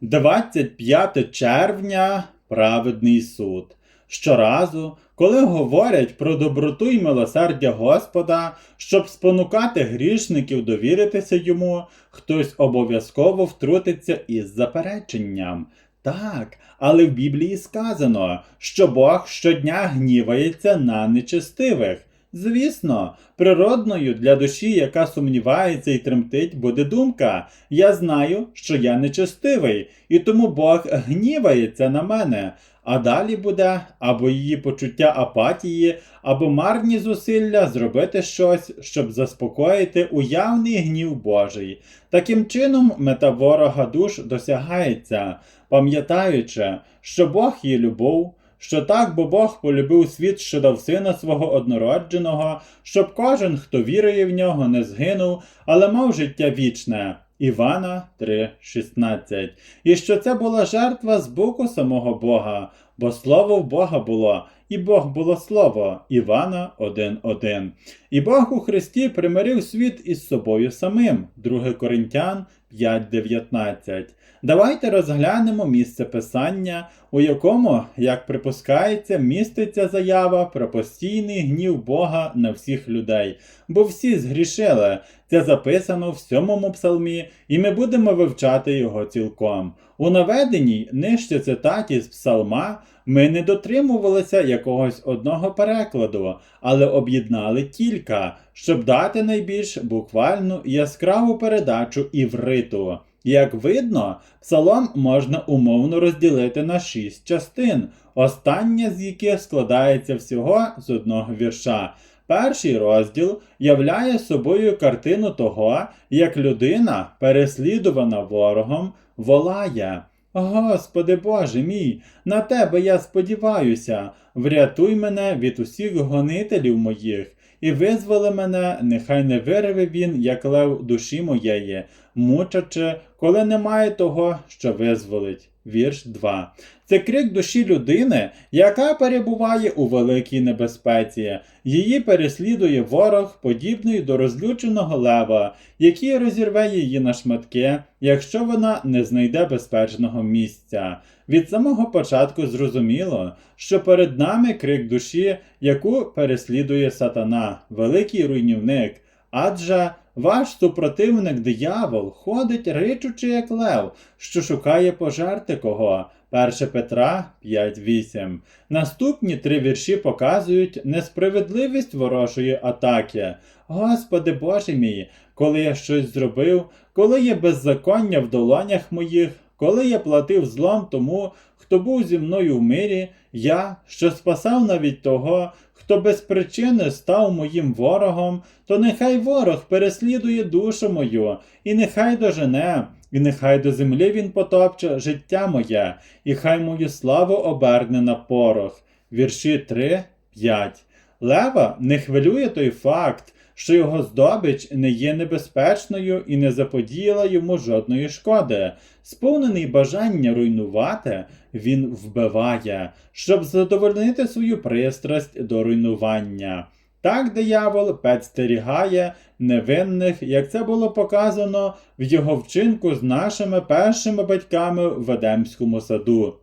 25 червня праведний суд. Щоразу, коли говорять про доброту й милосердя Господа, щоб спонукати грішників довіритися йому, хтось обов'язково втрутиться із запереченням. Так, але в Біблії сказано, що Бог щодня гнівається на нечестивих. Звісно, природною для душі, яка сумнівається і тремтить, буде думка: я знаю, що я нечестивий, і тому Бог гнівається на мене. А далі буде або її почуття апатії, або марні зусилля зробити щось, щоб заспокоїти уявний гнів Божий. Таким чином, мета ворога душ досягається, пам'ятаючи, що Бог є любов, що так, бо Бог полюбив світ, що дав сина свого однородженого, щоб кожен, хто вірує в нього, не згинув, але мав життя вічне. Івана 3,16. І що це була жертва з боку самого Бога, бо слово в Бога було, і Бог було слово. Івана 1.1. І Бог у Христі примирив світ із собою самим. 2 Коринтян 5.19. Давайте розглянемо місце писання, у якому, як припускається, міститься заява про постійний гнів Бога на всіх людей, бо всі згрішили. Це записано в сьомому псалмі, і ми будемо вивчати його цілком. У наведеній нижче цитаті з псалма ми не дотримувалися якогось одного перекладу, але об'єднали кілька, щоб дати найбільш буквальну яскраву передачу івриту. Як видно, псалом можна умовно розділити на шість частин, остання з яких складається всього з одного вірша. Перший розділ являє собою картину того, як людина, переслідувана ворогом, волає. Господи Боже мій, на тебе я сподіваюся, врятуй мене від усіх гонителів моїх, і визволи мене, нехай не вирве він, як лев душі моєї, мучачи, коли немає того, що визволить. Вірш 2. Це крик душі людини, яка перебуває у великій небезпеці. Її переслідує ворог, подібний до розлюченого лева, який розірве її на шматки, якщо вона не знайде безпечного місця. Від самого початку зрозуміло, що перед нами крик душі, яку переслідує сатана, великий руйнівник. Адже ваш супротивник диявол ходить ричучи, як лев, що шукає пожерти кого. 1 Петра 5.8. Наступні три вірші показують несправедливість ворожої атаки. Господи Боже мій, коли я щось зробив, коли є беззаконня в долонях моїх, коли я платив злом тому, хто був зі мною в мирі, я, що спасав навіть того, хто без причини став моїм ворогом, то нехай ворог переслідує душу мою, і нехай дожене, і нехай до землі він потопче життя моє, і хай мою славу оберне на порох. Вірші 3, 5. Лева не хвилює той факт, що його здобич не є небезпечною і не заподіяла йому жодної шкоди. Сповнений бажання руйнувати, він вбиває, щоб задовольнити свою пристрасть до руйнування. Так диявол підстерігає невинних, як це було показано в його вчинку з нашими першими батьками в Едемському саду.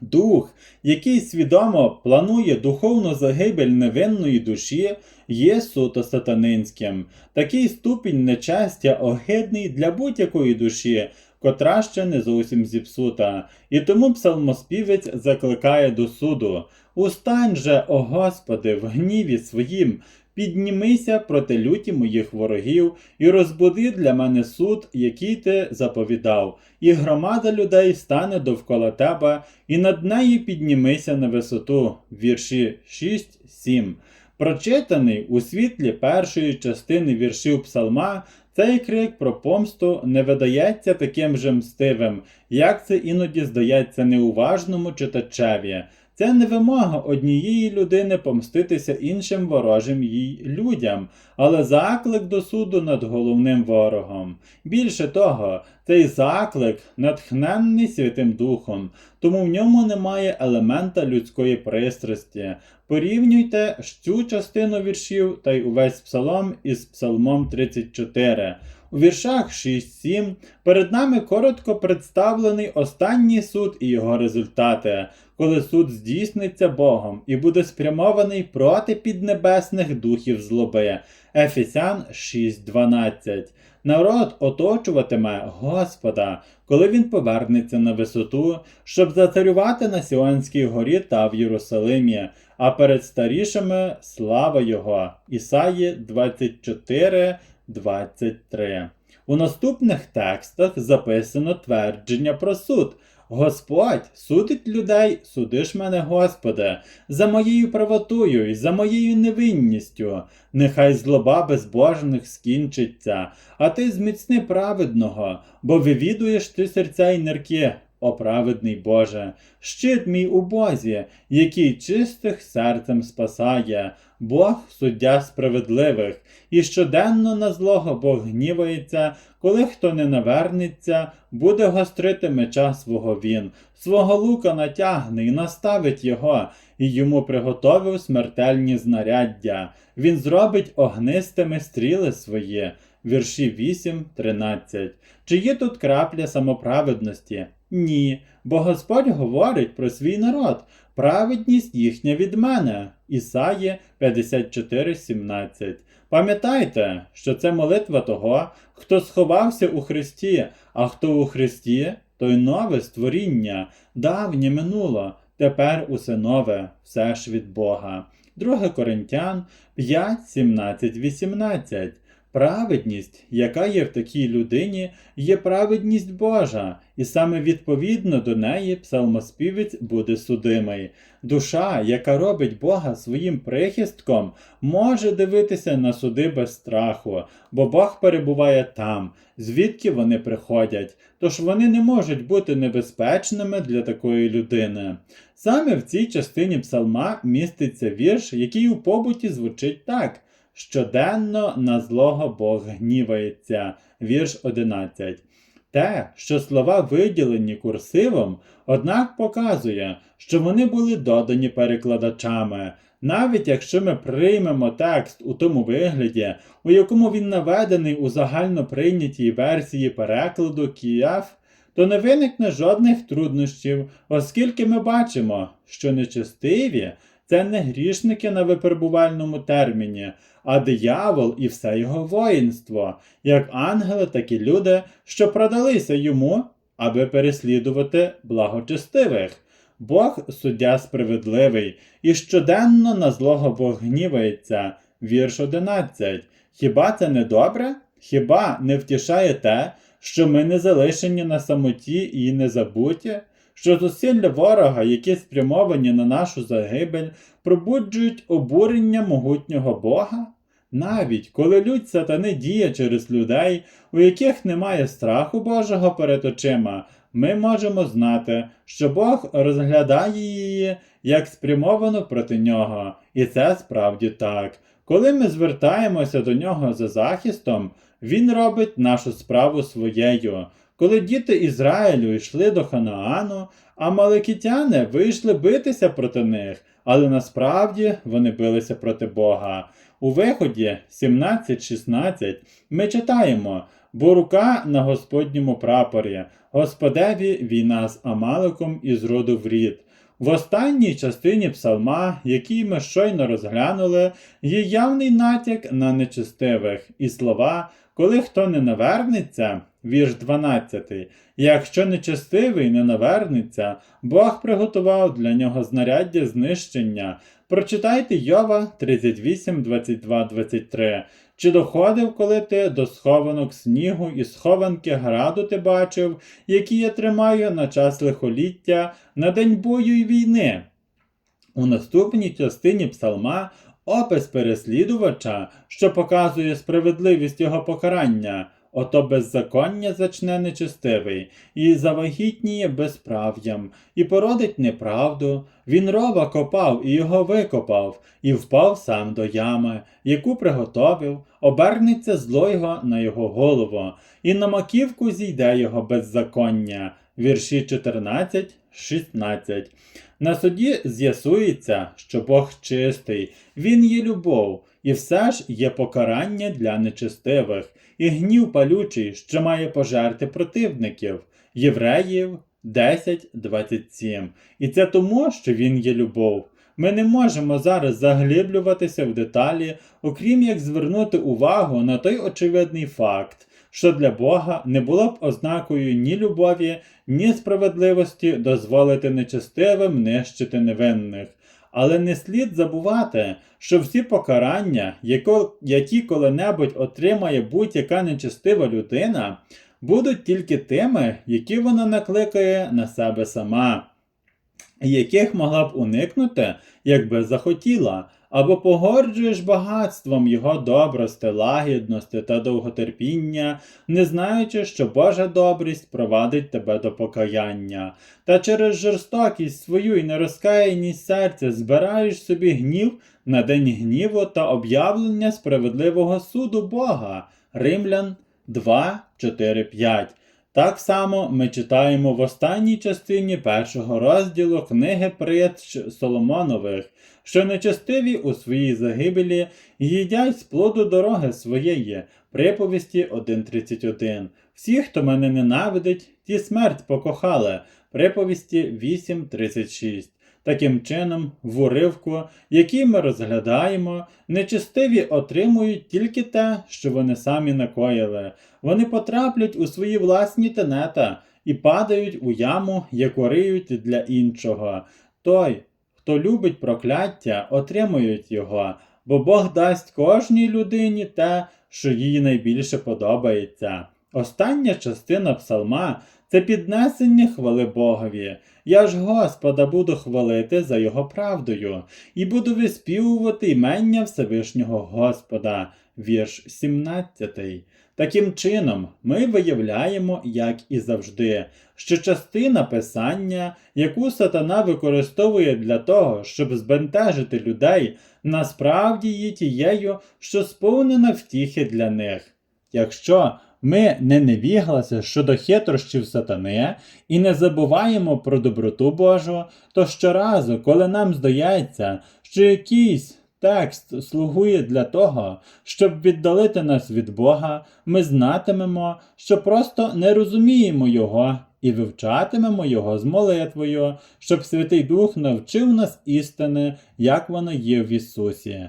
Дух, який свідомо планує духовну загибель невинної душі, є суто сатанинським. Такий ступінь нечастя огидний для будь-якої душі, котра ще не зовсім зіпсута. І тому псалмоспівець закликає до суду. Устань же, о Господи, в гніві своїм, піднімися проти люті моїх ворогів і розбуди для мене суд, який ти заповідав, і громада людей стане довкола тебе, і над нею піднімися на висоту. Вірші 6-7. Прочитаний у світлі першої частини віршів псалма, цей крик про помсту не видається таким же мстивим, як це іноді здається неуважному читачеві. Це не вимога однієї людини помститися іншим ворожим їй людям, але заклик до суду над головним ворогом. Більше того, цей заклик натхненний Святим Духом, тому в ньому немає елемента людської пристрасті. Порівнюйте ж цю частину віршів та й увесь псалом із Псалмом 34. У віршах 6-7 перед нами коротко представлений останній суд і його результати, коли суд здійсниться Богом і буде спрямований проти піднебесних духів злоби. Ефесян 6.12. Народ оточуватиме Господа, коли він повернеться на висоту, щоб зацарювати на Сіонській горі та в Єрусалимі, а перед старішими слава Його. Ісаї 24, 23. У наступних текстах записано твердження про суд. Господь судить людей, судиш мене, Господи, за моєю правотою і за моєю невинністю. Нехай злоба безбожних скінчиться, а ти зміцни праведного, бо вивідуєш ти серця й нирки, о праведний Боже, щит мій у Бозі, який чистих серцем спасає, Бог суддя справедливих, і щоденно на злого Бог гнівається, коли хто не навернеться, буде гострити меча свого він, свого лука натягне і наставить його, і йому приготовив смертельні знаряддя. Він зробить огнистими стріли свої. Вірші 8, 13. Чи є тут крапля самоправедності? Ні, бо Господь говорить про свій народ, праведність їхня від мене. Ісаї 54, 17. Пам'ятайте, що це молитва того, хто сховався у Христі, а хто у Христі, той нове створіння, давнє минуло, тепер усе нове, все ж від Бога. 2 Коринтян 5, 17, 18. Праведність, яка є в такій людині, є праведність Божа, і саме відповідно до неї псалмоспівець буде судимий. Душа, яка робить Бога своїм прихистком, може дивитися на суди без страху, бо Бог перебуває там, звідки вони приходять, тож вони не можуть бути небезпечними для такої людини. Саме в цій частині псалма міститься вірш, який у побуті звучить так. Щоденно на злого Бог гнівається. Вірш 11. Те, що слова виділені курсивом, однак показує, що вони були додані перекладачами. Навіть якщо ми приймемо текст у тому вигляді, у якому він наведений у загально прийнятій версії перекладу Київ, то не виникне жодних труднощів, оскільки ми бачимо, що нечестиві це не грішники на випербувальному терміні, а диявол і все його воїнство, як ангели, так і люди, що продалися йому, аби переслідувати благочестивих. Бог суддя справедливий, і щоденно на злого Бог гнівається. Вірш 11. Хіба це не добре? Хіба не втішає те, що ми не залишені на самоті і не забуті? Що зусилля ворога, які спрямовані на нашу загибель, пробуджують обурення могутнього Бога? Навіть коли людь сатани діє через людей, у яких немає страху Божого перед очима, ми можемо знати, що Бог розглядає її як спрямовану проти нього, і це справді так. Коли ми звертаємося до нього за захистом, він робить нашу справу своєю. Коли діти Ізраїлю йшли до Ханаану, а маликітяни вийшли битися проти них, але насправді вони билися проти Бога. У виході 17-16 ми читаємо, бо рука на Господньому прапорі, Господеві війна з Амаликом із роду в рід. В останній частині псалма, який ми щойно розглянули, є явний натяк на нечестивих і слова, коли хто не навернеться, вірш 12, якщо нечестивий не навернеться, Бог приготував для нього знаряддя знищення. Прочитайте Йова 38, 22, 23. Чи доходив, коли ти до схованок снігу і схованки граду ти бачив, які я тримаю на час лихоліття, на день бою й війни? У наступній частині псалма опис переслідувача, що показує справедливість його покарання. Ото беззаконня зачне нечестивий, і завагітніє безправ'ям, і породить неправду. Він рова копав і його викопав, і впав сам до ями, яку приготовив, обернеться зло його на його голову, і на маківку зійде його беззаконня. Вірші 14, 16. На суді з'ясується, що Бог чистий, Він є любов, І все ж є покарання для нечестивих, і гнів палючий, що має пожерти противників. Євреїв 10.27. І це тому, що він є любов. Ми не можемо зараз заглиблюватися в деталі, окрім як звернути увагу на той очевидний факт, що для Бога не було б ознакою ні любові, ні справедливості дозволити нечестивим нищити невинних. Але не слід забувати, що всі покарання, які коли-небудь отримає будь-яка нечестива людина, будуть тільки тими, які вона накликає на себе сама, яких могла б уникнути, якби захотіла, або погоджуєш багатством його добрости, лагідності та довготерпіння, не знаючи, що Божа добрість провадить тебе до покаяння, та через жорстокість свою і нерозкаяність серця збираєш собі гнів на день гніву та об'явлення справедливого суду Бога. Римлян 2, 4, 5. Так само ми читаємо в останній частині першого розділу книги притч Соломонових, що нечестиві у своїй загибелі їдять з плоду дороги своєї. Приповісті 1.31. Всі, хто мене ненавидить, ті смерть покохали. Приповісті 8.36. Таким чином, в уривку, який ми розглядаємо, нечестиві отримують тільки те, що вони самі накоїли. Вони потраплять у свої власні тенета і падають у яму, яку риють для іншого. Той, хто любить прокляття, отримують його, бо Бог дасть кожній людині те, що їй найбільше подобається. Остання частина псалма це піднесення хвали Богові. Я ж Господа буду хвалити за його правдою, і буду виспівувати імення Всевишнього Господа. Вірш 17. Таким чином, ми виявляємо, як і завжди, що частина писання, яку сатана використовує для того, щоб збентежити людей, насправді є тією, що сповнена втіхи для них. Якщо ми не невігласи щодо хитрощів сатани і не забуваємо про доброту Божу, то щоразу, коли нам здається, що якийсь текст слугує для того, щоб віддалити нас від Бога, ми знатимемо, що просто не розуміємо Його і вивчатимемо Його з молитвою, щоб Святий Дух навчив нас істини, як воно є в Ісусі.